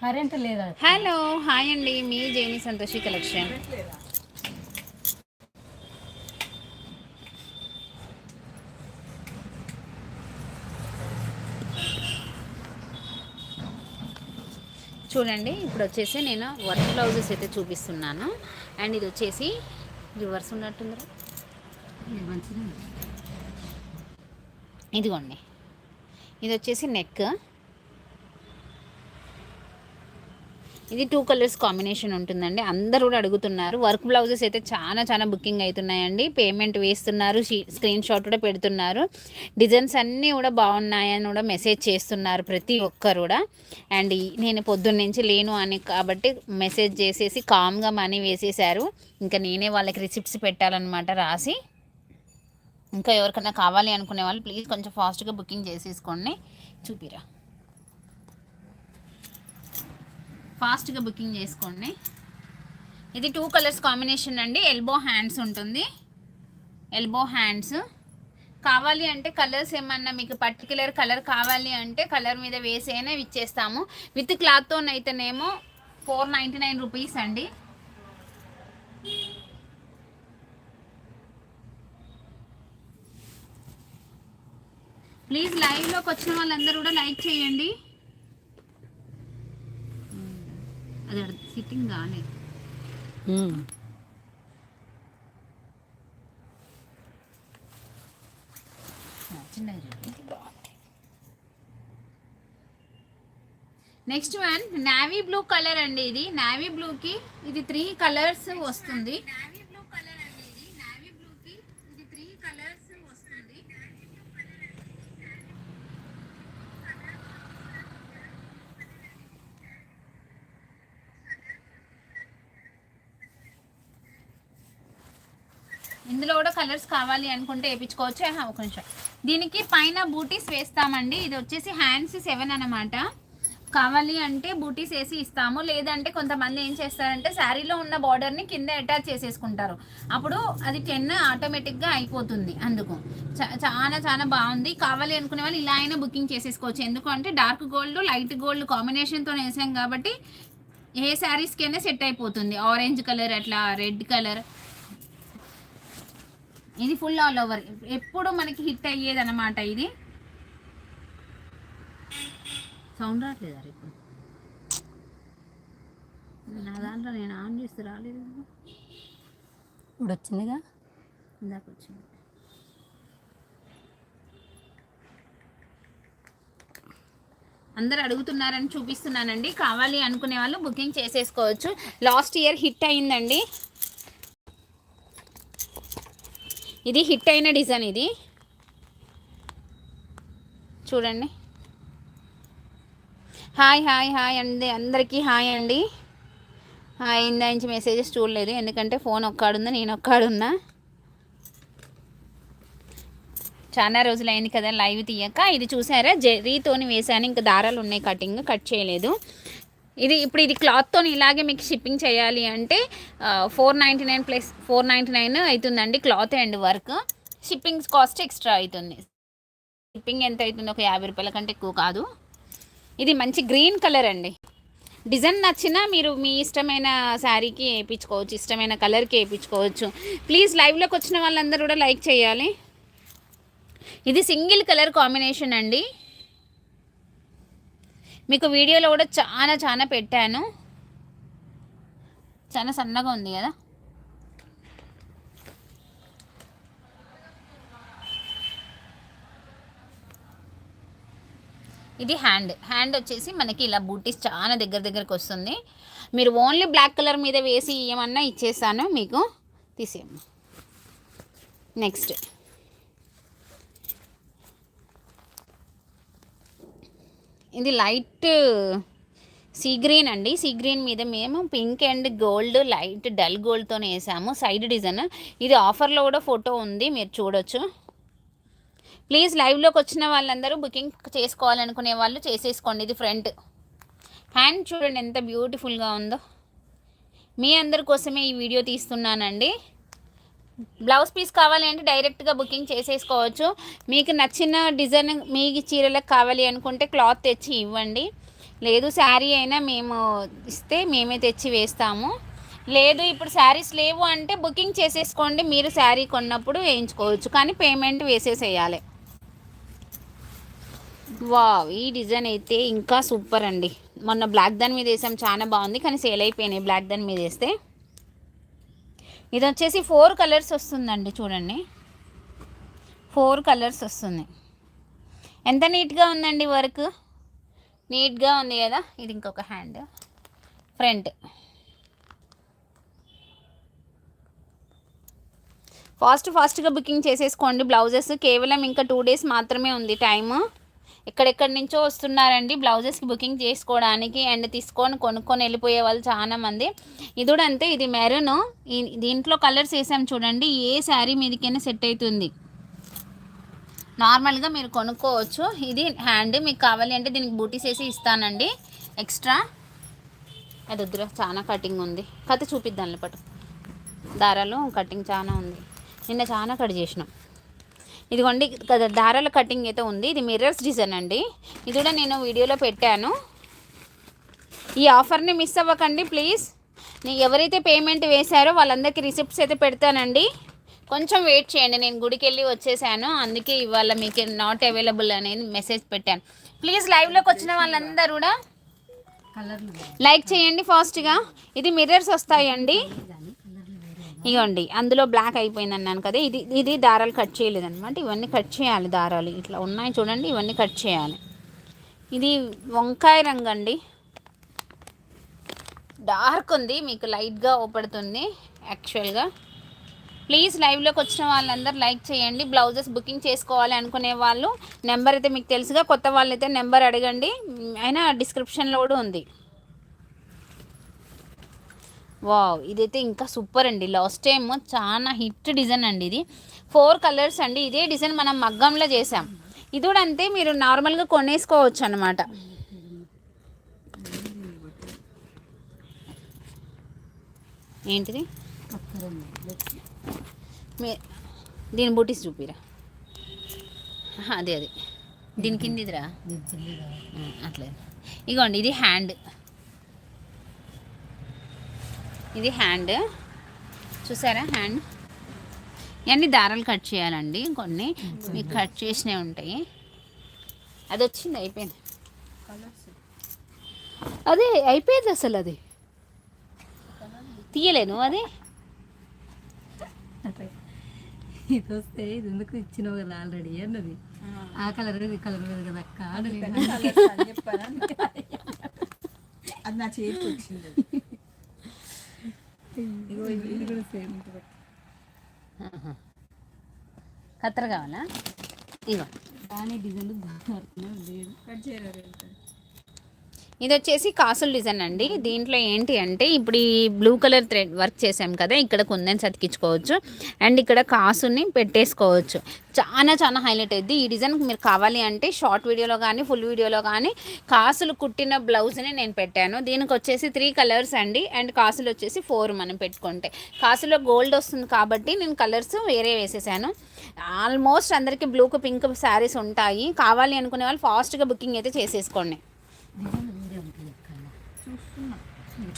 Current లేదా? Hello hi అండి. మీ జేని సంతోషి కలెక్షన్. చూడండి ఇప్పుడు వచ్చేసి నేను వర్క్ బ్లౌజెస్ అయితే చూపిస్తున్నాను. అండ్ ఇది వచ్చేసి రివర్స్ ఉన్నట్టుందిరా. మంచిది ఇదిగోండి. ఇది వచ్చేసి నెక్ ఇది టూ కలర్స్ కాంబినేషన్ ఉంటుందండి. అందరు కూడా అడుగుతున్నారు. వర్క్ బ్లౌజెస్ అయితే చాలా చాలా బుకింగ్ అవుతున్నాయండి. పేమెంట్ వేస్తున్నారు. స్క్రీన్ షాట్ కూడా పెడుతున్నారు. డిజైన్స్ అన్నీ కూడా బాగున్నాయని కూడా మెసేజ్ చేస్తున్నారు ప్రతి ఒక్కరు కూడా. అండ్ నేను పొద్దున్న నుంచి లేను అని కాబట్టి మెసేజ్ చేసేసి కామ్గా మనీ వేసేసారు ఇంకా నేనే వాళ్ళకి రిసిప్ట్స్ పెట్టాలన్నమాట రాసి. ఇంకా ఎవరికైనా కావాలి అనుకునే వాళ్ళు ప్లీజ్ కొంచెం ఫాస్ట్గా బుకింగ్ చేసేసుకోండి. చూపిరా. ఫాస్ట్గా బుకింగ్ చేసుకోండి. ఇది టూ కలర్స్ కాంబినేషన్ అండి. ఎల్బో హ్యాండ్స్ ఉంటుంది. ఎల్బో హ్యాండ్స్ కావాలి అంటే కలర్స్ ఏమన్నా మీకు పర్టికులర్ కలర్ కావాలి అంటే కలర్ మీద వేసైనా ఇచ్చేస్తాము. విత్ క్లాత్తో అయితేనేమో ఫోర్ నైంటీ నైన్ రూపీస్ అండి. ప్లీజ్ లైవ్లోకి వచ్చిన వాళ్ళందరూ కూడా లైక్ చేయండి. అది సిట్టింగ్ కాలే next one navy blue colour అండి ఇది. నావీ బ్లూకి ఇది త్రీ కలర్స్ వస్తుంది నావీ బ్లూ కలర్ అండి ఇది నావీ బ్లూకి ఇది త్రీ కలర్స్ వస్తుంది ఇందులో కూడా కలర్స్ కావాలి అనుకుంటే వేయించుకోవచ్చు. ఒక నిమిషం. దీనికి పైన బూటీస్ వేస్తామండి. ఇది వచ్చేసి హ్యాండ్స్ సెవెన్ అన్నమాట. కావాలి అంటే బూటీస్ వేసి ఇస్తాము. లేదంటే కొంతమంది ఏం చేస్తారంటే శారీలో ఉన్న బార్డర్ని కింద అటాచ్ చేసేసుకుంటారు. అప్పుడు అది టెన్ ఆటోమేటిక్గా అయిపోతుంది అందుకు. చాలా చాలా బాగుంది. కావాలి అనుకునే వాళ్ళు ఇలా అయినా బుకింగ్ చేసేసుకోవచ్చు. ఎందుకంటే డార్క్ గోల్డ్ లైట్ గోల్డ్ కాంబినేషన్తో వేసాం కాబట్టి ఏ శారీస్కైనా సెట్ అయిపోతుంది. ఆరెంజ్ కలర్ అట్లా రెడ్ కలర్ ఇది ఫుల్ ఆల్ ఓవర్ ఎప్పుడు మనకి హిట్ అయ్యేది అనమాట ఇది. సౌండ్ రావట్లేదా ఇప్పుడు నా దాంట్లో నేను ఆన్ చేస్తే రాలేదు. ఇప్పుడు వచ్చిందిగా ఇందాక వచ్చింది అందరు అడుగుతున్నారని చూపిస్తున్నానండి. కావాలి అనుకునే వాళ్ళు బుకింగ్ చేసేసుకోవచ్చు. లాస్ట్ ఇయర్ హిట్ అయిందండి. ఇది హిట్ అయిన డిజైన్ ఇది. చూడండి. హాయ్ హాయ్ హాయ్ అండి. అందరికీ హాయ్ అండి. హాయ్ ఇందా నుంచి మెసేజెస్ చూడలేదు. ఎందుకంటే ఫోన్ ఒక్కడుందా నేను ఒక్కడున్నా. చాలా రోజులు అయింది కదా లైవ్ తీయక. ఇది చూసారా? జెర్రీతోని వేసాను ఇంకా దారాలు ఉన్నాయి కటింగ్. కట్ చేయలేదు. ఇది ఇప్పుడు ఇది క్లాత్తో ఇలాగే మీకు షిప్పింగ్ చేయాలి అంటే four ninety nine plus four ninety nine అవుతుందండి cloth and work. Shipping cost extra అవుతుంది షిప్పింగ్ ఎంత అవుతుంది ఒక యాభై రూపాయల కంటే ఎక్కువ కాదు. ఇది మంచి గ్రీన్ కలర్ అండి. డిజైన్ నచ్చినా మీరు మీ ఇష్టమైన శారీకి వేయించుకోవచ్చు ఇష్టమైన కలర్కి వేయించుకోవచ్చు. ప్లీజ్ లైవ్లోకి వచ్చిన వాళ్ళందరూ కూడా లైక్ చేయాలి. ఇది సింగిల్ కలర్ కాంబినేషన్ అండి. మీకు వీడియోలో కూడా చాలా చాలా పెట్టాను. చాలా సన్నగా ఉంది కదా? ఇది హ్యాండ్. హ్యాండ్ వచ్చేసి మనకి ఇలా బూటీస్ చాలా దగ్గర దగ్గరకు వస్తుంది. మీరు ఓన్లీ బ్లాక్ కలర్ మీద వేసి ఏమన్నా ఇచ్చేస్తాను మీకు. తీసేయమ్మ నెక్స్ట్. ఇది లైట్ సీ గ్రీన్ అండి. సీ గ్రీన్ మీద మేము pink and gold light dull గోల్డ్తో వేసాము. Side design. ఇది ఆఫర్లో కూడా ఫోటో ఉంది. మీరు చూడొచ్చు. ప్లీజ్ లైవ్లోకి వచ్చిన వాళ్ళందరూ బుకింగ్ చేసుకోవాలనుకునే వాళ్ళు చేసేసుకోండి. ఇది ఫ్రంట్. హ్యాండ్ చూడండి ఎంత బ్యూటిఫుల్గా ఉందో. మీ అందరి కోసమే ఈ వీడియో తీస్తున్నానండి. బ్లౌజ్ పీస్ కావాలి అంటే డైరెక్ట్గా బుకింగ్ చేసేసుకోవచ్చు. మీకు నచ్చిన డిజైన్ మీ చీరలకు కావాలి అనుకుంటే క్లాత్ తెచ్చి ఇవ్వండి. లేదు శారీ అయినా మేము ఇస్తే మేమే తెచ్చి వేస్తాము. లేదు ఇప్పుడు శారీస్ లేవు అంటే బుకింగ్ చేసేసుకోండి. మీరు శారీ కొన్నప్పుడు వేయించుకోవచ్చు. కానీ పేమెంట్ వేసేసేయాలి. వావ్ ఈ డిజైన్ అయితే ఇంకా సూపర్ అండి. మొన్న బ్లాక్ దాని మీద వేసాం. చాలా బాగుంది. కానీ సేల్ అయిపోయినాయి. బ్లాక్ దాని మీద వేస్తే ఇది వచ్చేసి ఫోర్ కలర్స్ వస్తుందండి చూడండి. ఫోర్ కలర్స్ వస్తుంది. ఎంత నీట్గా ఉందండి వర్క్? నీట్గా ఉంది కదా? ఇది ఇంకొక హ్యాండ్. ఫ్రంట్. ఫాస్ట్ ఫాస్ట్గా బుకింగ్ చేసేసుకోండి. బ్లౌజెస్ కేవలం ఇంకా టూ డేస్ మాత్రమే ఉంది టైము. ఎక్కడెక్కడి నుంచో వస్తున్నారండి. బ్లౌజెస్కి బుకింగ్ చేసుకోవడానికి అండ్ తీసుకొని కొనుక్కొని వెళ్ళిపోయే వాళ్ళు చాలా మంది ఇది కూడా అంతే ఇది మెరూన్. దీంట్లో కలర్స్ వేసాం చూడండి ఏ శారీ మీదకైనా సెట్ అవుతుంది. నార్మల్గా మీరు కొనుక్కోవచ్చు. ఇది హ్యాండ్ మీకు కావాలి అంటే దీనికి బూటీస్ వేసి ఇస్తానండి. ఎక్స్ట్రా. అది వద్దురా చాలా కటింగ్ ఉంది. కథ చూపిద్దాం పట్టు. దారాలు కటింగ్ చాలా ఉంది. నిన్న చాలా కట్ చేసినాం. ఇదిగోండి దారాల కటింగ్ అయితే ఉంది. ఇది మిర్రర్స్ డిజైన్ అండి. ఇది కూడా నేను వీడియోలో పెట్టాను. ఈ ఆఫర్ని మిస్ అవ్వకండి ప్లీజ్ నేను ఎవరైతే పేమెంట్ వేశారో వాళ్ళందరికీ రిసిప్ట్స్ అయితే పెడతానండి. కొంచెం వెయిట్ చేయండి నేను గుడికి వెళ్ళి వచ్చేసాను. అందుకే ఇవాళ మీకు నాట్ అవైలబుల్ అనేది మెసేజ్ పెట్టాను. ప్లీజ్ లైవ్లోకి వచ్చిన వాళ్ళందరూ కూడా లైక్ చేయండి ఫాస్ట్గా ఇది మిర్రర్స్ వస్తాయండి. ఇగోండి అందులో బ్లాక్ అయిపోయింది అన్నాను కదా ఇది ఇది దారాలు కట్ చేయలేదు అనమాట ఇవన్నీ కట్ చేయాలి దారాలు. ఇట్లా ఉన్నాయి చూడండి ఇవన్నీ కట్ చేయాలి. ఇది వంకాయ రంగు అండి. డార్క్ ఉంది మీకు లైట్గా ఓపడుతుంది యాక్చువల్గా ప్లీజ్ లైవ్లోకి వచ్చిన వాళ్ళందరూ లైక్ చేయండి. బ్లౌజెస్ బుకింగ్ చేసుకోవాలి అనుకునే వాళ్ళు. నెంబర్ అయితే మీకు తెలుసుగా కొత్త వాళ్ళైతే నెంబర్ అడగండి. అయినా డిస్క్రిప్షన్లో కూడా ఉంది. వావ్ ఇదైతే ఇంకా సూపర్ అండి. లాస్ట్ టైం చాలా హిట్ డిజైన్ అండి ఇది. ఫోర్ కలర్స్ అండి. ఇదే డిజైన్ మనం మగ్గంలో చేసాం. ఇది కూడా అంతే మీరు నార్మల్గా కొనేసుకోవచ్చు అనమాట ఏంటిది? దీని బూటీస్ చూపిరా? అదే అది. దీని కింద ఇదిరా అట్లే. ఇగోండి ఇది హ్యాండ్ ఇది హ్యాండ్. చూసారా హ్యాండ్? ఇవన్నీ దారాలు కట్ చేయాలండి కొన్ని. మీకు కట్ చేసినవి ఉంటాయి. అది వచ్చింది? అయిపోయింది? అదే అయిపోయింది అసలు అది. తీయలేను అది? ఇది వస్తే ఇది ఎందుకు ఇచ్చినావు కదా ఆల్రెడీ అన్నది ఆ. కలర్ ఈ కలర్ కదా నేను అది నా చేతికి వచ్చింది ఇగో ఇది ఇది కూడా సేమ్ ఉంటుంది కత్తెర కావాలా? ఇగో. కానీ డిజైన్ లేదు కట్ చేయరా ఇది వచ్చేసి కాసుల డిజైన్ అండి. దీంట్లో ఏంటి అంటే ఇప్పుడు ఈ బ్లూ కలర్ థ్రెడ్ వర్క్ చేసాం కదా ఇక్కడ కుందన్స్ అతికించుకోవచ్చు అండ్ ఇక్కడ కాసుని పెట్టేసుకోవచ్చు. చాలా చాలా హైలైట్ అయింది ఈ డిజైన్ మీరు కావాలి అంటే షార్ట్ వీడియోలో కానీ ఫుల్ వీడియోలో కానీ కాసులు కుట్టిన బ్లౌజ్ని నేను పెట్టాను. దీనికి వచ్చేసి త్రీ కలర్స్ అండి. అండ్ కాసులు వచ్చేసి ఫోర్ మనం పెట్టుకుంటే. కాసులో గోల్డ్ వస్తుంది కాబట్టి నేను కలర్స్ వేరే వేసేసాను. ఆల్మోస్ట్ అందరికీ బ్లూకు పింక్ శారీస్ ఉంటాయి. కావాలి అనుకునే వాళ్ళు ఫాస్ట్గా బుకింగ్ అయితే చేసేసుకోండి డిజైన్ వేరే ఉంటుంది అక్క చూస్తున్నా ఇది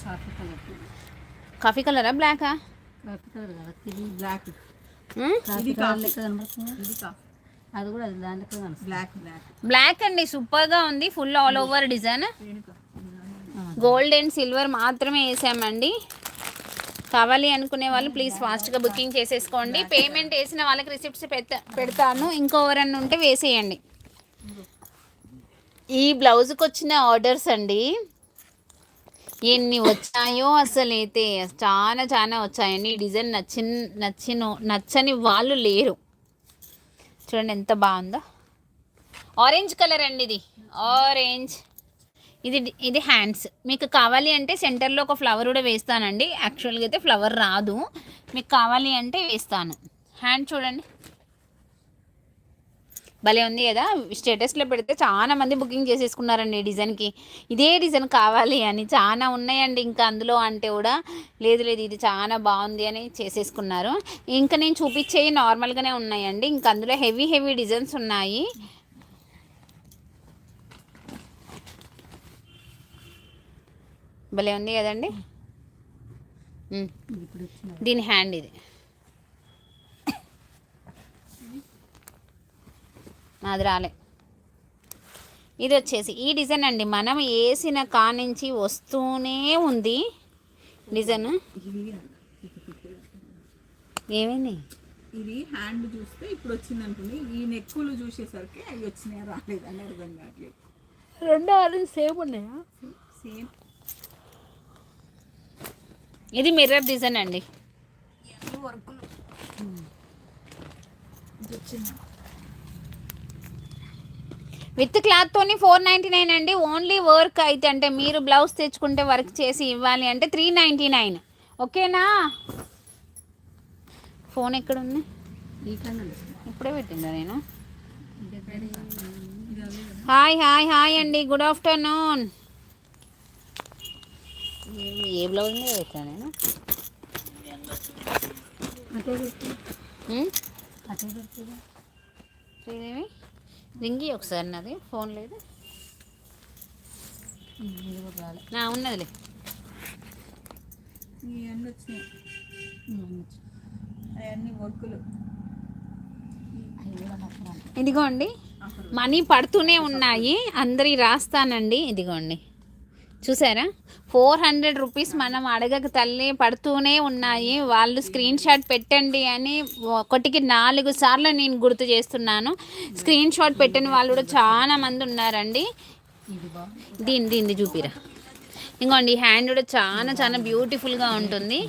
కాఫీ కలర్. కాఫీ కలరా బ్లాకా కాఫీ కలర్ కదా ఇది బ్లాక్? కాఫీ కలర్ లెక్క కనబడుతుంది? ఇది కా అది కూడా అది దాని లెక్క కనబడుతుంది. Black black. బ్లాక్ అండి సూపర్గా ఉంది. Full all over design. Gold and silver మాత్రమే వేసామండి. కావాలి అనుకునే వాళ్ళు ప్లీజ్ ఫాస్ట్గా బుకింగ్ చేసేసుకోండి. పేమెంట్ వేసిన వాళ్ళకి రిసిప్ట్స్ పెడతా పెడతాను. ఇంకో ఎవరన్నా ఉంటే వేసేయండి. ఈ బ్లౌజ్కి వచ్చిన ఆర్డర్స్ అండి ఎన్ని వచ్చాయో అసలైతే చాలా చాలా వచ్చాయండి ఈ డిజైన్ నచ్చిన నచ్చిన నచ్చని వాళ్ళు లేరు. చూడండి ఎంత బాగుందో. ఆరెంజ్ కలర్ అండి ఇది. ఆరెంజ్ ఇది ఇది హ్యాండ్స్ మీకు కావాలి అంటే సెంటర్లో ఒక ఫ్లవర్ కూడా వేస్తానండి. యాక్చువల్గా అయితే ఫ్లవర్ రాదు. మీకు కావాలి అంటే వేస్తాను. హ్యాండ్ చూడండి. భలే ఉంది కదా. స్టేటస్లో పెడితే చాలా మంది బుకింగ్ చేసేసుకున్నారండి ఈ డిజైన్కి ఇదే డిజైన్ కావాలి అని చాలా ఉన్నాయండి ఇంకా అందులో అంటే కూడా. లేదు లేదు ఇది చాలా బాగుంది అని చేసేసుకున్నారు. ఇంకా నేను చూపించేవి నార్మల్గానే ఉన్నాయండి. ఇంకా అందులో హెవీ హెవీ డిజైన్స్ ఉన్నాయి. భలే ఉంది కదండి. దీని హ్యాండ్ ఇది. నాది రాలే ఇది వచ్చేసి ఈ డిజైన్ అండి మనం వేసిన కానించి వస్తూనే ఉంది. డిజైన్? ఏమైంది? ఇది హ్యాండ్ చూస్తే ఇప్పుడు వచ్చింది అంటుంది ఈ నెక్కులు చూసేసరికి అవి వచ్చినాయా రాలేదని అర్థం కావట్లేదు. రెండు ఆరెంజ్ సేమ్ ఉన్నాయా? సేమ్. ఇది మిర్రర్ డిజైన్ అండి. వర్కులు. ఇది వచ్చింది? విత్ క్లాత్ తోని ఫోర్ నైంటీ నైన్ అండి. ఓన్లీ వర్క్ అయితే అంటే మీరు బ్లౌజ్ తెచ్చుకుంటే వర్క్ చేసి ఇవ్వాలి అంటే త్రీ నైంటీ నైన్. ఓకేనా? ఫోన్ ఎక్కడ ఉంది. ఇప్పుడే పెట్టిందా నేను? హాయ్ హాయ్ హాయ్ అండి. Good afternoon. ఏ బ్లౌజ్ మీద పెట్టా. నేను శ్రీదేవి? రింగి ఒకసారి నాది ఫోన్ లేదు. నా ఉన్నదిలే. ఇవన్నీ వచ్చినాయి. అవన్నీ వర్కులు. ఇదిగోండి. మనీ పడుతూనే ఉన్నాయి. అందరి రాస్తానండి. ఇదిగోండి. చూసారా? ఫోర్ హండ్రెడ్ రూపీస్ మనం అడగక తల్లి పడుతూనే ఉన్నాయి. వాళ్ళు స్క్రీన్ షాట్ పెట్టండి అని ఒకటికి నాలుగు సార్లు నేను గుర్తు చేస్తున్నాను. స్క్రీన్ షాట్ పెట్టని వాళ్ళు కూడా చాలా మంది ఉన్నారండి. దీన్ని దీని దీన్ని చూపిరా. ఇంకోండి హ్యాండ్ కూడా చాలా చాలా బ్యూటిఫుల్గా ఉంటుంది.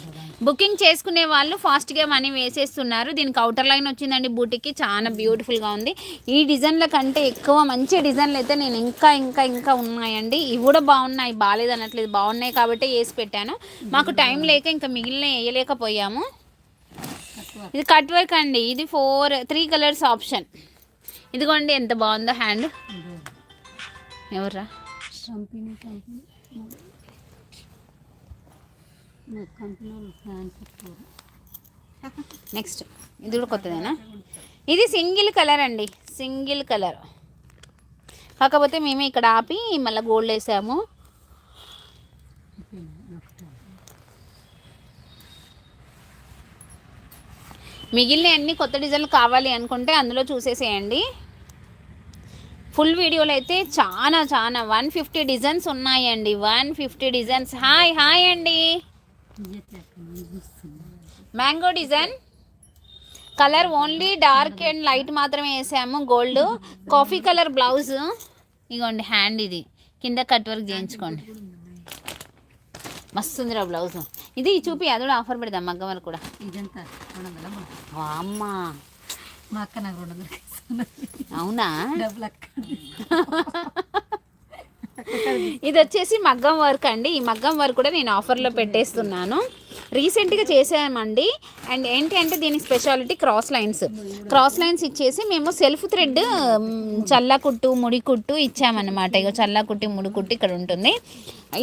బుకింగ్ చేసుకునే వాళ్ళు ఫాస్ట్గా మనీ వేసేస్తున్నారు. దీనికి అవుటర్ లైన్ వచ్చిందండి బూటీకి. చాలా బ్యూటిఫుల్గా ఉంది. ఈ డిజైన్ల కంటే ఎక్కువ మంచి డిజైన్లు అయితే నేను ఇంకా ఇంకా ఇంకా ఉన్నాయండి. ఇవి కూడా బాగున్నాయి. బాగాలేదు అనట్లేదు. బాగున్నాయి కాబట్టి వేసి పెట్టాను. మాకు టైం లేక ఇంకా మిగిలిన వేయలేకపోయాము. ఇది కట్ వర్క్ అండి. ఇది ఫోర్ త్రీ కలర్స్ ఆప్షన్. ఇదిగోండి ఎంత బాగుందో హ్యాండ్. ఇదే ఎవర్రా నెక్స్ట్ ఇది కూడా కొత్తదేనా? ఇది సింగిల్ కలర్ అండి సింగిల్ కలర్. కాకపోతే మేము ఇక్కడ ఆపి మళ్ళీ గోల్డ్ వేసాము. మిగిలిన అన్ని కొత్త డిజైన్లు కావాలి అనుకుంటే అందులో చూసేసేయండి. ఫుల్ వీడియోలో అయితే చాలా చాలా వన్ ఫిఫ్టీ డిజైన్స్ ఉన్నాయండి one fifty designs. Hi hi అండి. Mango design colour only dark and light మాత్రమే వేసాము. గోల్డ్ కాఫీ కలర్ బ్లౌజ్ ఇగోండి హ్యాండ్ ఇది. కింద కట్ వర్క్ చేయించుకోండి. మస్తు ఉందిరా బ్లౌజ్ ఇది చూపి అది కూడా ఆఫర్ పెడదాం మగ్గం వరకు కూడా. ఇదంతా. అమ్మ మా అక్క నాకు రెండు వందలు ఇస్తున్నది. అవునా? డబ్బులు అక్క ఇది వచ్చేసి మగ్గం వర్క్ అండి. ఈ మగ్గం వర్క్ కూడా నేను ఆఫర్లో పెట్టేస్తున్నాను. రీసెంట్గా చేసామండి. అండ్ ఏంటి అంటే దీని speciality cross lines. Cross lines ఇచ్చేసి మేము సెల్ఫ్ థ్రెడ్ చల్లకుట్టు ముడికుట్టు ముడి కుట్టు ఇచ్చామన్నమాట. ఇక చల్లకుట్టి ముడికుట్టు ముడి కుట్టు ఇక్కడ ఉంటుంది.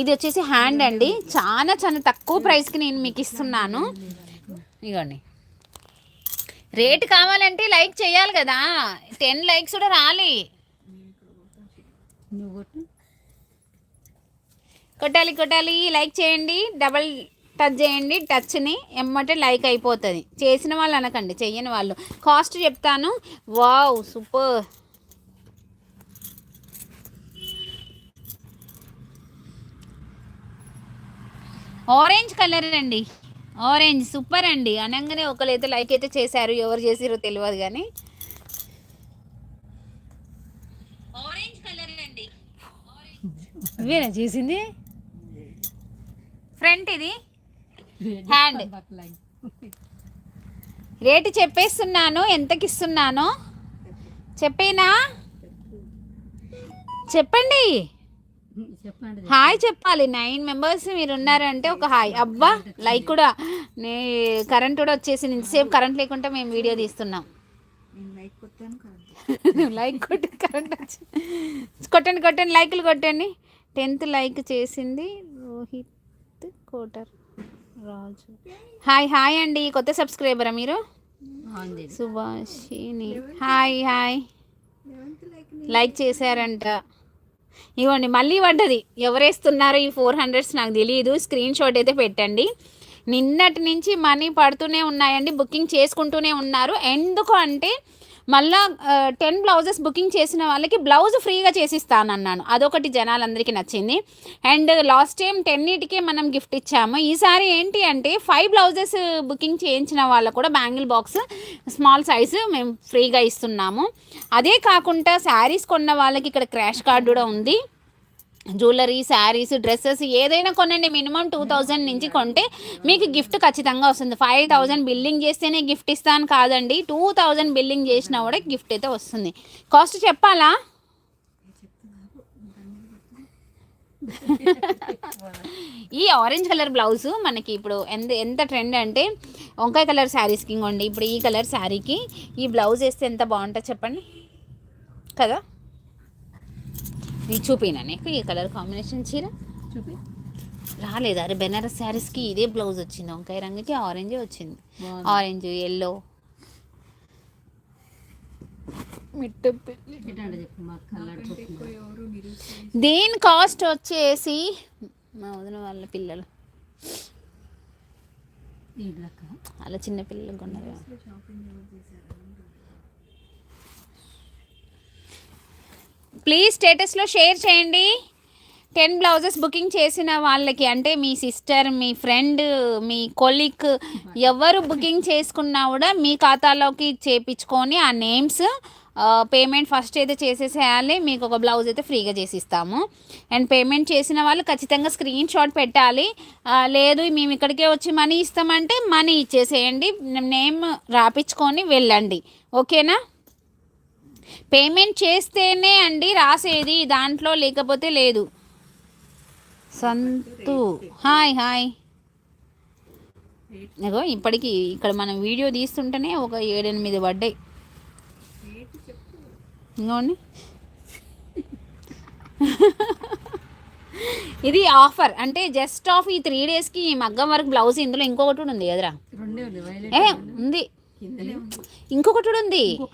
ఇది వచ్చేసి హ్యాండ్ అండి. చాలా చాలా తక్కువ ప్రైస్కి నేను మీకు ఇస్తున్నాను. ఇగోండి. రేట్ కావాలంటే లైక్ చేయాలి కదా. టెన్ లైక్స్ కూడా రాలి. నువ్వు కొట్టాలి కొట్టాలి. లైక్ చేయండి డబల్ టచ్ చేయండి. టచ్ని ఎమ్మటే లైక్ అయిపోతుంది. చేసిన వాళ్ళు అనకండి చెయ్యని వాళ్ళు. కాస్ట్ చెప్తాను. వావ్ సూపర్ ఆరెంజ్ కలర్ అండి. ఆరెంజ్ సూపర్ అండి. అనగానే ఒకరైతే లైక్ అయితే చేశారు ఎవరు చేసారో తెలియదు కానీ ఆరెంజ్ కలర్ అండి. ఇవేనా చేసింది? ఫ్రంట్ ఇది. హ్యాండ్. రేటు చెప్పేస్తున్నాను ఎంతకి ఇస్తున్నానో చెప్పేనా? చెప్పండి. చెప్పండి. హాయ్ చెప్పాలి. నైన్ మెంబర్స్ మీరు ఉన్నారంటే ఒక హాయ్ అబ్బా లైక్ కూడా. నే కరెంట్ కూడా వచ్చేసింది. ఇంతసేపు కరెంట్ లేకుంటే మేము వీడియో తీస్తున్నాం. నేను లైక్ కొట్టాను కరెంట్ లైక్ కొట్టి కరెంట్ వచ్చి కొట్టండి కొట్టండి. లైకులు కొట్టండి. టెన్త్ లైక్ చేసింది రోహిత్. కోటర్ రాజు. హాయ్ హాయ్ అండి. కొత్త సబ్స్క్రైబరా మీరు. Subhashini hi hi. లైక్ చేశారంట. ఇవ్వండి మళ్ళీ పడ్డది. ఎవరేస్తున్నారో ఈ ఫోర్ హండ్రెడ్స్ నాకు తెలియదు. స్క్రీన్ షాట్ అయితే పెట్టండి. నిన్నటి నుంచి మనీ పడుతూనే ఉన్నాయండి. బుకింగ్ చేసుకుంటూనే ఉన్నారు. ఎందుకు అంటే మళ్ళా టెన్ బ్లౌజెస్ బుకింగ్ చేసిన వాళ్ళకి బ్లౌజ్ ఫ్రీగా చేసిస్తానన్నాను. అదొకటి జనాలందరికీ నచ్చింది. అండ్ లాస్ట్ టైం టెన్నిటికే మనం గిఫ్ట్ ఇచ్చాము. ఈసారి ఏంటి అంటే ఫైవ్ బ్లౌజెస్ బుకింగ్ చేయించిన వాళ్ళకు కూడా బ్యాంగిల్ బాక్స్ స్మాల్ సైజు మేము ఫ్రీగా ఇస్తున్నాము. అదే కాకుండా శారీస్ కొన్న వాళ్ళకి ఇక్కడ క్రాష్ కార్డు కూడా ఉంది. జ్యువెలరీ శారీస్ డ్రెస్సెస్ ఏదైనా కొనండి. మినిమం టూ థౌజండ్ నుంచి కొంటే మీకు గిఫ్ట్ ఖచ్చితంగా వస్తుంది. ఫైవ్ థౌజండ్ బిల్లింగ్ చేస్తేనే గిఫ్ట్ ఇస్తాను కాదండి. టూ థౌజండ్ బిల్లింగ్ చేసినా కూడా గిఫ్ట్ అయితే వస్తుంది. కాస్ట్ చెప్పాలా? ఈ ఆరెంజ్ కలర్ బ్లౌజ్ మనకి ఇప్పుడు ఎంత ఎంత ట్రెండ్ అంటే వంకాయ కలర్ శారీస్కి ఇంకోండి. ఇప్పుడు ఈ కలర్ శారీకి ఈ బ్లౌజ్ వేస్తే ఎంత బాగుంటుంది చెప్పండి. కదా? ఇది చూపినా నీకు? ఈ కలర్ కాంబినేషన్ చీర? చూపి. రాలేదు. అరే బెనారస్ శారీస్కి ఇదే బ్లౌజ్ వచ్చింది. వంకాయ రంగుకి ఆరెంజ్ వచ్చింది. Orange yellow. దీని కాస్ట్ వచ్చేసి? మా వదిన వాళ్ళ పిల్లలు. అలా చిన్న పిల్లలు కొన్నారు. ప్లీజ్ స్టేటస్లో షేర్ చేయండి. టెన్ బ్లౌజెస్ బుకింగ్ చేసిన వాళ్ళకి అంటే మీ సిస్టర్ మీ ఫ్రెండ్ మీ కొలీగ్ ఎవరు బుకింగ్ చేసుకున్నా కూడా మీ ఖాతాలోకి చేపించుకొని ఆ నేమ్స్ పేమెంట్ ఫస్ట్ అయితే చేసేసేయాలి. మీకు ఒక బ్లౌజ్ అయితే ఫ్రీగా చేసి ఇస్తాము అండ్ పేమెంట్ చేసిన వాళ్ళు ఖచ్చితంగా స్క్రీన్ షాట్ పెట్టాలి. లేదు మేము ఇక్కడికే వచ్చి మనీ ఇస్తామంటే మనీ ఇచ్చేసేయండి. నేమ్ రాపించుకొని వెళ్ళండి. ఓకేనా పేమెంట్ చేస్తేనే అండి రాసేది దాంట్లో లేకపోతే లేదు. సంతు. హాయ్ హాయ్ ఇగో ఇప్పటికి ఇక్కడ మనం వీడియో తీస్తుంటేనే ఒక ఏడెనిమిది పడ్డాయి. ఇంకోండి ఇది ఆఫర్. అంటే జస్ట్ ఆఫ్ ఈ త్రీ డేస్కి మగ్గం వర్క్ బ్లౌజ్ ఇందులో ఇంకొకటి ఉంది కదరా? వైలెట్ ఏ ఉంది. ఇంకొకటి ఉంది. ఇంకో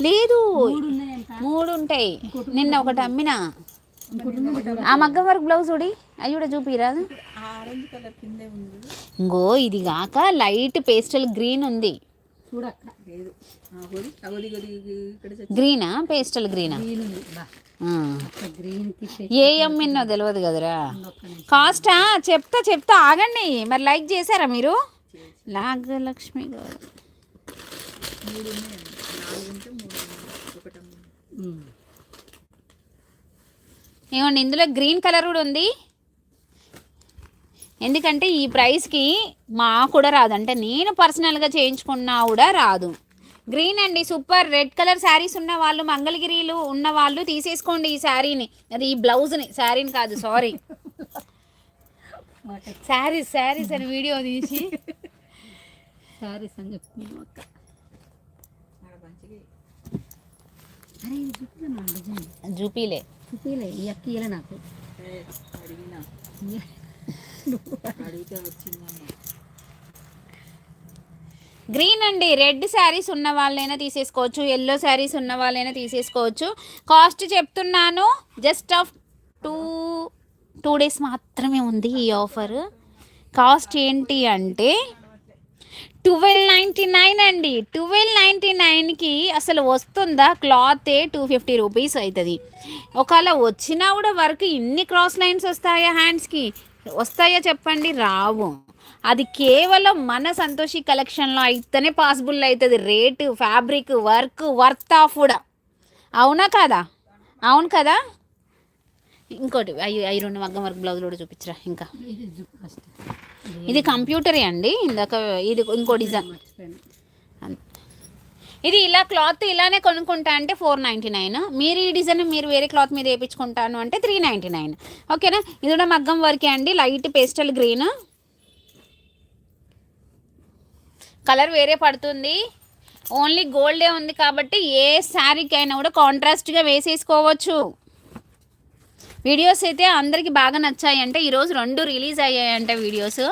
లేదు. మూడు ఉంటాయి. నిన్న ఒకటి అమ్మినా. ఆ మగ్గం వర్క్ బ్లౌజ్ చూడి. అవి కూడా చూపిరాదు ఉంది. ఇంగో ఇది కాక లైట్ పేస్టల్ గ్రీన్ ఉంది. గ్రీనా పేస్టల్ గ్రీనా ఏ అమ్మినో తెలియదు కదరా. కాస్టా? చెప్తా చెప్తా. ఆగండి. మరి లైక్ చేశారా మీరు? నాగలక్ష్మి గారు. ఏమండి ఇందులో గ్రీన్ కలర్ కూడా ఉంది. ఎందుకంటే ఈ ప్రైస్కి మా కూడా రాదు. అంటే నేను పర్సనల్గా చేయించుకున్నా కూడా రాదు. గ్రీన్ అండి సూపర్ రెడ్ కలర్ శారీస్ ఉన్న వాళ్ళు మంగళగిరిలు ఉన్న వాళ్ళు తీసేసుకోండి ఈ శారీని అది ఈ బ్లౌజ్ని శారీని కాదు సారీ శారీస్ శారీస్ అని వీడియో తీసి శారీస్ అని చెప్తున్నాం అక్క. అరే ఇది చూపుతున్నా నిజం జూపీలే. చూపిలే ఈ నాకు. గ్రీన్ అండి రెడ్ శారీస్ ఉన్న వాళ్ళైనా తీసేసుకోవచ్చు ఎల్లో శారీస్ ఉన్న వాళ్ళైనా తీసేసుకోవచ్చు. కాస్ట్ చెప్తున్నాను just of two two days మాత్రమే ఉంది ఈ ఆఫర్ కాస్ట్ ఏంటి అంటే ట్వెల్వ్ నైంటీ నైన్ అండి. ట్వెల్వ్ నైంటీ నైన్కి అసలు వస్తుందా? క్లాతే టూ ఫిఫ్టీ రూపీస్ అవుతుంది ఒకవేళ వచ్చినా కూడా వర్క్ ఇన్ని క్రాస్ లైన్స్ వస్తాయా హ్యాండ్స్కి వస్తాయా చెప్పండి? రావు. అది కేవలం మన సంతోషి కలెక్షన్లో అయితేనే పాసిబుల్ అవుతుంది rate fabric work worth of కూడా. అవునా కదా? అవును కదా? ఇంకోటి అయ్యి ఐ రెండు మగ్గం వర్క్ బ్లౌజ్ కూడా చూపించరా ఇంకా? ఇది కంప్యూటర్ కంప్యూటరే అండి. ఇందాక ఇది ఇంకో డిజైన్. ఇది ఇలా క్లాత్ ఇలానే కొనుక్కుంటా అంటే ఫోర్ నైంటీ నైన్ మీరు ఈ డిజైన్ మీరు వేరే క్లాత్ మీద వేయించుకుంటాను అంటే త్రీ నైంటీ నైన్ ఓకేనా? ఇది కూడా మగ్గం వర్కే అండి. Light pastel green. కలర్ వేరే పడుతుంది. ఓన్లీ గోల్డే ఉంది కాబట్టి ఏ శారీకి అయినా కూడా కాంట్రాస్ట్గా వేసేసుకోవచ్చు. వీడియోస్ అయితే అందరికీ బాగా నచ్చాయి అంటే ఈరోజు రెండు రిలీజ్ అయ్యాయంట వీడియోస్.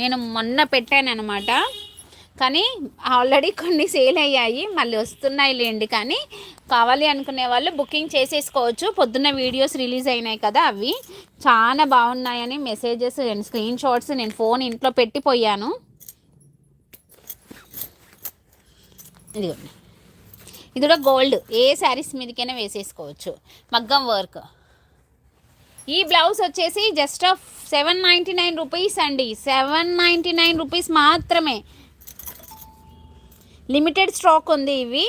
నేను మొన్న పెట్టాను అనమాట కానీ ఆల్రెడీ కొన్ని సేల్ అయ్యాయి మళ్ళీ వస్తున్నాయి లేండి. కానీ కావాలి అనుకునే వాళ్ళు బుకింగ్ చేసేసుకోవచ్చు. పొద్దున్న వీడియోస్ రిలీజ్ అయినాయి కదా అవి. చాలా బాగున్నాయని మెసేజెస్ నేను స్క్రీన్ షాట్స్ నేను ఫోన్ ఇంట్లో పెట్టిపోయాను. ఇదిగోండి. ఇది కూడా గోల్డ్. ఏ శారీస్ మీదకైనా వేసేసుకోవచ్చు. మగ్గం వర్క్. ఈ బ్లౌజ్ వచ్చేసి just of seven ninety nine rupees అండి. సెవెన్ నైంటీ నైన్ రూపీస్ మాత్రమే. లిమిటెడ్ స్టాక్ ఉంది ఇవి.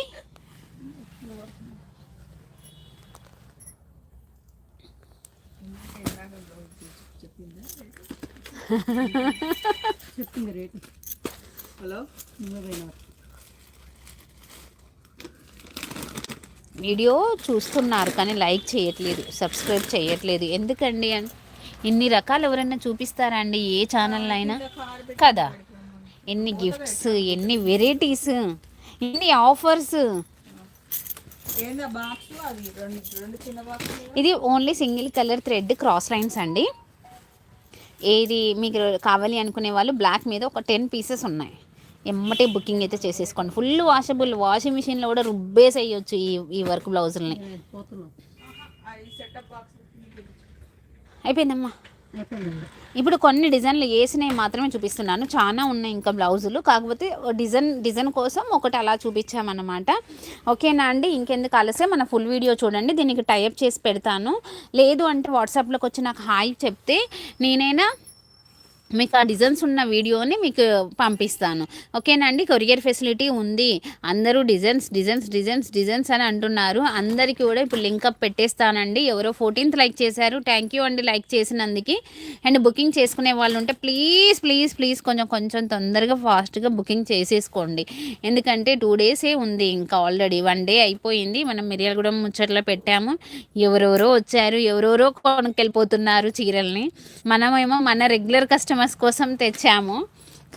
చెప్పింది హలో వీడియో చూస్తున్నారు కానీ లైక్ చేయట్లేదు సబ్స్క్రైబ్ చేయట్లేదు. ఎందుకండి అన్ ఇన్ని రకాలు ఎవరైనా చూపిస్తారా అండి? ఏ ఛానల్ అయినా కదా. ఎన్ని గిఫ్ట్స్ ఎన్ని వెరైటీస్ ఎన్ని ఆఫర్స్ ఇది only single colour thread cross lines అండి. ఏది మీకు కావాలి అనుకునే వాళ్ళు బ్లాక్ మీద ఒక టెన్ పీసెస్ ఉన్నాయి. ఎమ్మటే బుకింగ్ అయితే చేసేసుకోండి. ఫుల్ వాషబుల్ వాషింగ్ మిషన్లో కూడా రుబ్బేసేయచ్చు ఈ ఈ వర్క్ బ్లౌజుల్ని. అయిపోయిందమ్మా. ఇప్పుడు కొన్ని డిజైన్లు వేసినవి మాత్రమే చూపిస్తున్నాను. చాలా ఉన్నాయి ఇంకా బ్లౌజులు. కాకపోతే డిజైన్ డిజైన్ కోసం ఒకటి అలా చూపించామన్నమాట. ఓకేనా అండి? ఇంకెందుకు ఆలస్యం? మన ఫుల్ వీడియో చూడండి. దీనికి టైప్ చేసి పెడతాను. లేదు అంటే వాట్సాప్లోకి వచ్చి నాకు హాయ్ చెప్తే నేనైనా మీకు ఆ డిజైన్స్ ఉన్న వీడియోని మీకు పంపిస్తాను. ఓకేనా అండి? కొరియర్ ఫెసిలిటీ ఉంది. అందరూ డిజైన్స్ డిజైన్స్ డిజైన్స్ డిజైన్స్ అని అంటున్నారు. అందరికీ కూడా ఇప్పుడు లింక్ అప్ పెట్టేస్తానండి. ఎవరో ఫోర్టీన్త్ లైక్ చేశారు. థ్యాంక్ యూ అండి లైక్ చేసినందుకు. అండ్ బుకింగ్ చేసుకునే వాళ్ళు ఉంటే ప్లీజ్ ప్లీజ్ ప్లీజ్ కొంచెం కొంచెం తొందరగా ఫాస్ట్గా బుకింగ్ చేసేసుకోండి. ఎందుకంటే టూ డేసే ఉంది. ఇంకా ఆల్రెడీ వన్ డే అయిపోయింది. మనం మిర్యాలగూడెం ముచ్చట్లో పెట్టాము. ఎవరెవరో వచ్చారు. ఎవరెవరో కొనుక్కెళ్ళిపోతున్నారు చీరల్ని. మనమేమో మన రెగ్యులర్ కస్టమర్ కస్టమర్స్ కోసం తెచ్చాము.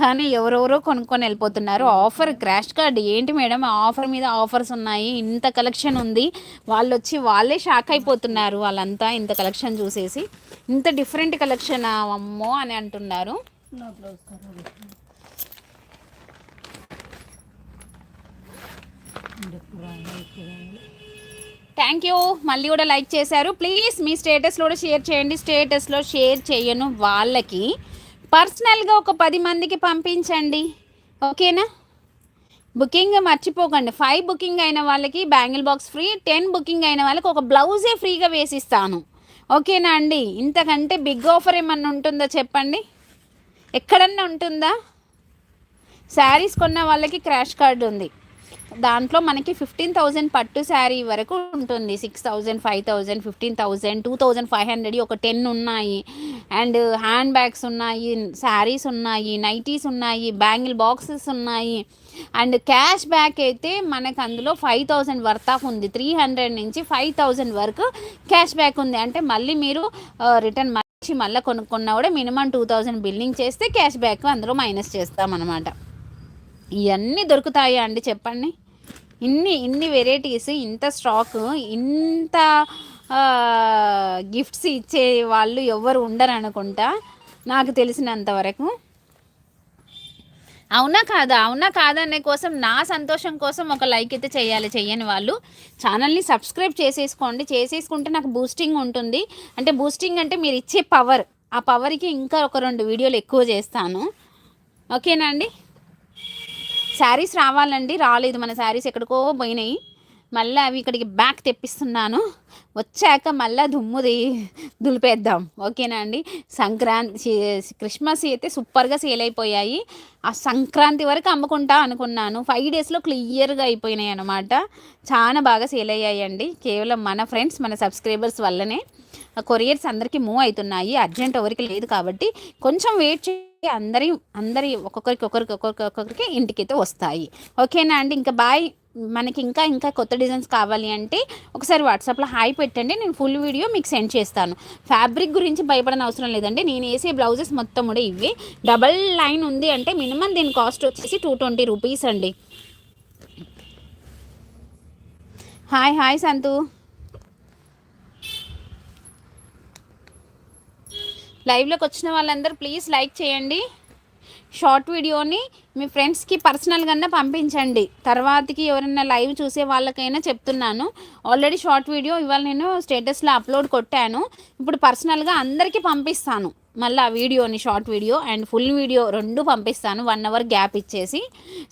కానీ ఎవరెవరో కొనుక్కొని వెళ్ళిపోతున్నారు. ఆఫర్ క్రాష్ కార్డ్ ఏంటి మేడం? ఆఫర్ మీద ఆఫర్స్ ఉన్నాయి. ఇంత కలెక్షన్ ఉంది. వాళ్ళు వచ్చి వాళ్ళే షాక్ అయిపోతున్నారు వాళ్ళంతా ఇంత కలెక్షన్ చూసేసి. ఇంత డిఫరెంట్ కలెక్షన్ అమ్మో అని అంటున్నారు. థ్యాంక్ యూ మళ్ళీ కూడా లైక్ చేశారు. ప్లీజ్ మీ స్టేటస్లో కూడా షేర్ చేయండి. స్టేటస్లో షేర్ చేయను వాళ్ళకి. పర్సనల్గా ఒక పది మందికి పంపించండి. ఓకేనా? బుకింగ్ మర్చిపోకండి. ఫైవ్ బుకింగ్ అయిన వాళ్ళకి bangle box free ten booking అయిన వాళ్ళకి ఒక బ్లౌజే ఫ్రీగా వేసిస్తాను. ఓకేనా అండి? ఇంతకంటే బిగ్ ఆఫర్ ఏమన్నా ఉంటుందా చెప్పండి? ఎక్కడన్నా ఉంటుందా? శారీస్ కొన్న వాళ్ళకి క్రాష్ కార్డ్ ఉంది. దాంట్లో మనకి ఫిఫ్టీన్ థౌజండ్ పట్టు శారీ వరకు ఉంటుంది. Six thousand five thousand fifteen thousand two thousand five hundred ఒక టెన్ ఉన్నాయి. అండ్ హ్యాండ్ బ్యాగ్స్ ఉన్నాయి శారీస్ ఉన్నాయి నైటీస్ ఉన్నాయి బ్యాంగిల్ బాక్సెస్ ఉన్నాయి. అండ్ క్యాష్ బ్యాక్ అయితే మనకు అందులో ఫైవ్ థౌజండ్ వర్త్ ఆఫ్ ఉంది. త్రీ హండ్రెడ్ నుంచి ఫైవ్ థౌజండ్ వరకు క్యాష్ బ్యాక్ ఉంది. అంటే మళ్ళీ మీరు రిటర్న్ మళ్ళీ మళ్ళీ కొనుక్కున్నా కూడా మినిమం టూ థౌజండ్ బిల్లింగ్ చేస్తే క్యాష్ బ్యాక్ అందులో మైనస్ చేస్తామన్నమాట. ఇవన్నీ దొరుకుతాయా అండి చెప్పండి? ఇన్ని ఇన్ని వెరైటీస్ ఇంత స్టాక్ ఇంత గిఫ్ట్స్ ఇచ్చే వాళ్ళు ఎవరు ఉండరు అనుకుంటా. నాకు తెలిసినంత వరకు. అవునా కాదా? అవునా కాదా కోసం నా సంతోషం కోసం ఒక లైక్ అయితే చేయాలి చేయని వాళ్ళు. ఛానల్ని సబ్స్క్రైబ్ చేసేసుకోండి. చేసేసుకుంటే నాకు బూస్టింగ్ ఉంటుంది. అంటే బూస్టింగ్ అంటే మీరు ఇచ్చే పవర్. ఆ పవర్కి ఇంకా ఒక రెండు వీడియోలు ఎక్కువ చేస్తాను. ఓకేనా అండి? శారీస్ రావాలండి రాలేదు. మన శారీస్ ఎక్కడికో పోయినాయి. మళ్ళీ అవి ఇక్కడికి బ్యాక్ తెప్పిస్తున్నాను. వచ్చాక మళ్ళీ దుమ్ముది దులిపేద్దాం. ఓకేనా అండి? సంక్రాంతి క్రిస్మస్ అయితే సూపర్గా సేల్ అయిపోయాయి. ఆ సంక్రాంతి వరకు అమ్ముకుంటా అనుకున్నాను. ఫైవ్ డేస్లో క్లియర్గా అయిపోయినాయి అనమాట చాలా బాగా సేల్ అయ్యాయండి. కేవలం మన ఫ్రెండ్స్ మన సబ్స్క్రైబర్స్ వల్లనే. కొరియర్స్ అందరికీ మూవ్ అవుతున్నాయి. అర్జెంట్ ఎవరికి లేదు కాబట్టి కొంచెం వెయిట్ చే చేసి అందరి అందరి ఒక్కొక్కరికి ఒకరికి ఒక్కొక్కరికి ఒక్కొక్కరికి ఇంటికైతే వస్తాయి. ఓకేనా అండి? ఇంకా బాయ్. మనకి ఇంకా ఇంకా కొత్త డిజైన్స్ కావాలి అంటే ఒకసారి వాట్సాప్లో హాయ్ పెట్టండి. నేను ఫుల్ వీడియో మీకు సెండ్ చేస్తాను. ఫ్యాబ్రిక్ గురించి భయపడని అవసరం లేదండి. నేను వేసే బ్లౌజెస్ మొత్తం కూడా ఇవి డబల్ లైన్ ఉంది అంటే మినిమం దీని కాస్ట్ వచ్చేసి టూ ట్వంటీ రూపీస్ అండి. హాయ్ హాయ్ సంతు లైవ్లోకి వచ్చిన వాళ్ళందరూ ప్లీజ్ లైక్ చేయండి. షార్ట్ వీడియోని మీ ఫ్రెండ్స్కి పర్సనల్గా పంపించండి. తర్వాతకి ఎవరైనా లైవ్ చూసే వాళ్ళకైనా చెప్తున్నాను. ఆల్రెడీ షార్ట్ వీడియో ఇవాళ నేను స్టేటస్లో అప్లోడ్ కొట్టాను. ఇప్పుడు పర్సనల్గా అందరికీ పంపిస్తాను. మళ్ళీ ఆ వీడియోని short video and full video రెండు పంపిస్తాను. వన్ అవర్ గ్యాప్ ఇచ్చేసి.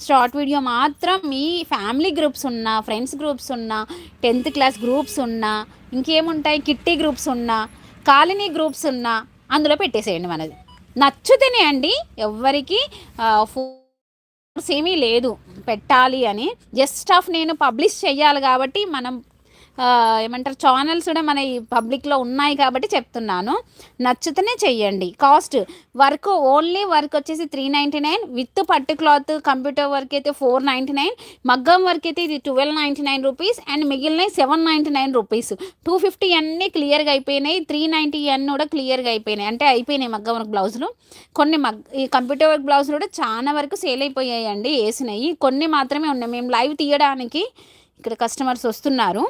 షార్ట్ వీడియో మాత్రం మీ ఫ్యామిలీ గ్రూప్స్ ఉన్నా ఫ్రెండ్స్ గ్రూప్స్ ఉన్నా టెన్త్ క్లాస్ గ్రూప్స్ ఉన్నా ఇంకేముంటాయి? కిట్టి గ్రూప్స్ ఉన్నా కాలనీ గ్రూప్స్ ఉన్నా అందులో పెట్టేసేయండి మనది. నచ్చుతేనే అండి ఎవరికి ఫోర్స్ ఏమీ లేదు పెట్టాలి అని. జస్ట్ ఆఫ్ నేను పబ్లిష్ చేయాలి కాబట్టి మనం ఏమంటారు ఛానల్స్ కూడా మన ఈ పబ్లిక్లో ఉన్నాయి కాబట్టి చెప్తున్నాను. నచ్చితేనే చెయ్యండి. కాస్ట్ వర్క్ ఓన్లీ వర్క్ వచ్చేసి త్రీ నైంటీ నైన్ విత్ పట్టు క్లాత్ కంప్యూటర్ వర్క్ అయితే ఫోర్ నైంటీ నైన్ మగ్గం వర్క్ అయితే ఇది twelve ninety nine rupees and మిగిలిన seven ninety nine rupees two fifty అన్నీ క్లియర్గా అయిపోయినాయి. త్రీ నైంటీ అన్నీ కూడా క్లియర్గా అయిపోయినాయి. అంటే అయిపోయినాయి మగ్గం వర్క్ బ్లౌజులు కొన్ని మగ్ ఈ కంప్యూటర్ వర్క్ బ్లౌజులు కూడా చాలా వరకు సేల్ అయిపోయాయండి వేసినాయి. కొన్ని మాత్రమే ఉన్నాయి. మేము లైవ్ తీయడానికి ఇక్కడ కస్టమర్స్ వస్తున్నారు.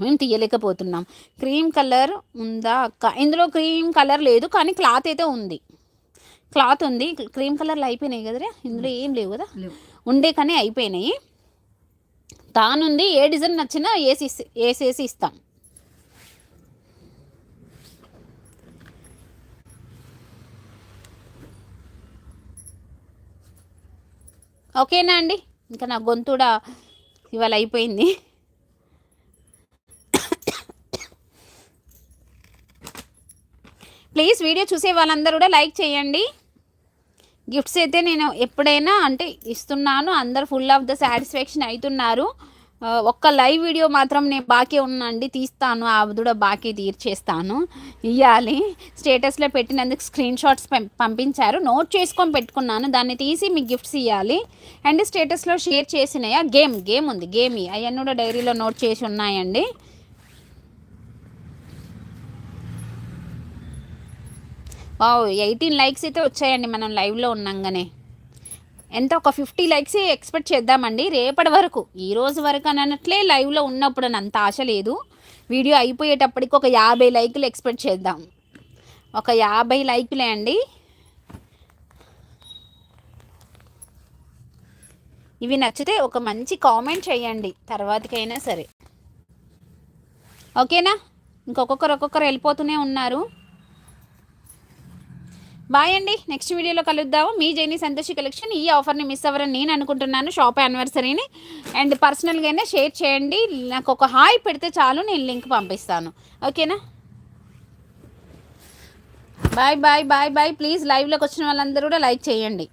మేము తీయలేకపోతున్నాం. క్రీమ్ కలర్ ఉందా? అక్క ఇందులో క్రీమ్ కలర్ లేదు కానీ క్లాత్ అయితే ఉంది. క్లాత్ ఉంది. క్రీమ్ కలర్లో అయిపోయినాయి కదరా? ఇందులో ఏం లేవు కదా? ఉండే కానీ అయిపోయినాయి. తానుంది ఏ డిజైన్ నచ్చినా వేసి వేసేసి ఇస్తాం. ఓకేనా అండి? ఇంకా నా గొంతు కూడా ఇవాళ అయిపోయింది. ప్లీజ్ వీడియో చూసే వాళ్ళందరూ కూడా లైక్ చేయండి. గిఫ్ట్స్ అయితే నేను ఎప్పుడైనా అంటే ఇస్తున్నాను. అందరు ఫుల్ ఆఫ్ ద సాటిస్ఫాక్షన్ అవుతున్నారు ఒక్క లైవ్ వీడియో మాత్రం నేను బాకీ ఉన్నాండి. తీస్తాను. ఆ కూడా బాకీ తీర్చేస్తాను. ఇవ్వాలి స్టేటస్లో పెట్టినందుకు స్క్రీన్ షాట్స్ పంపించారు. నోట్ చేసుకొని పెట్టుకున్నాను. దాన్ని తీసి మీకు గిఫ్ట్స్ ఇవ్వాలి అండ్ స్టేటస్లో షేర్ చేసినాయా? గేమ్ గేమ్ ఉంది. గేమ్ అవన్నీ కూడా డైరీలో నోట్ చేసి ఉన్నాయండి. ఎయిటీన్ లైక్స్ అయితే వచ్చాయండి మనం లైవ్లో ఉన్నాగానే. ఎంత ఒక ఫిఫ్టీ లైక్స్ ఎక్స్పెక్ట్ చేద్దామండి. రేపటి వరకు ఈ రోజు వరకు అని అన్నట్లే లైవ్లో ఉన్నప్పుడు అని అంత ఆశ లేదు. వీడియో అయిపోయేటప్పటికి ఒక యాభై లైకులు ఎక్స్పెక్ట్ చేద్దాం. ఒక యాభై లైకులే అండి. ఇవి నచ్చితే ఒక మంచి కామెంట్ చేయండి తర్వాతకైనా సరే. ఓకేనా? ఇంకొకొక్కరు ఒక్కొక్కరు వెళ్ళిపోతూనే ఉన్నారు. బాయ్ అండి. నెక్స్ట్ వీడియోలో కలుద్దాము. మీ జైని సంతోషి కలెక్షన్ ఈ ఆఫర్ని మిస్ అవ్వరని నేను అనుకుంటున్నాను. షాప్ యానివర్సరీని అండ్ పర్సనల్గానే షేర్ చేయండి. నాకు ఒక హాయ్ పెడితే చాలు నేను లింక్ పంపిస్తాను. ఓకేనా bye bye bye bye please లైవ్లోకి వచ్చిన వాళ్ళందరూ కూడా లైక్ చేయండి.